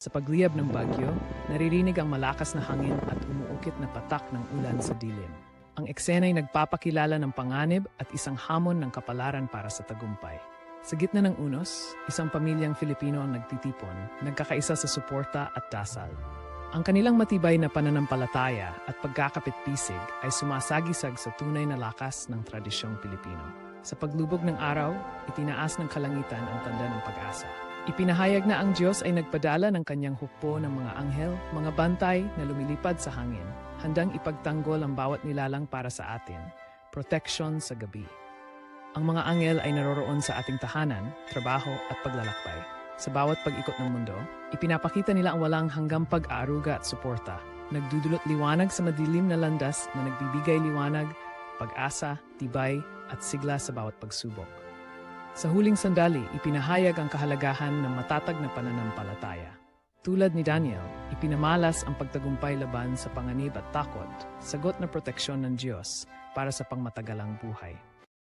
Sa pagliyab ng bagyo, naririnig ang malakas na hangin at umuukit na patak ng ulan sa dilim. Ang eksena ay nagpapakilala ng panganib at isang hamon ng kapalaran para sa tagumpay. Sa gitna ng unos, isang pamilyang Filipino ang nagtitipon, nagkakaisa sa suporta at dasal. Ang kanilang matibay na pananampalataya at pagkakapit-pisig ay sumasagisag sa tunay na lakas ng tradisyong Pilipino. Sa paglubog ng araw, itinaas ng kalangitan ang tanda ng pag-asa. Ipinahayag na ang Diyos ay nagpadala ng kanyang hukbo ng mga anghel, mga bantay na lumilipad sa hangin, handang ipagtanggol ang bawat nilalang para sa atin, protection sa gabi. Ang mga anghel ay naroroon sa ating tahanan, trabaho at paglalakbay. Sa bawat pag-ikot ng mundo, ipinapakita nila ang walang hanggang pag-aaruga at suporta. Nagdudulot liwanag sa madilim na landas na nagbibigay liwanag, pag-asa, tibay at sigla sa bawat pagsubok. Sa huling sandali, ipinahayag ang kahalagahan ng matatag na pananampalataya. Tulad ni Daniel, ipinamalas ang pagtagumpay laban sa panganib at takot, sagot na proteksyon ng Diyos para sa pangmatagalang buhay.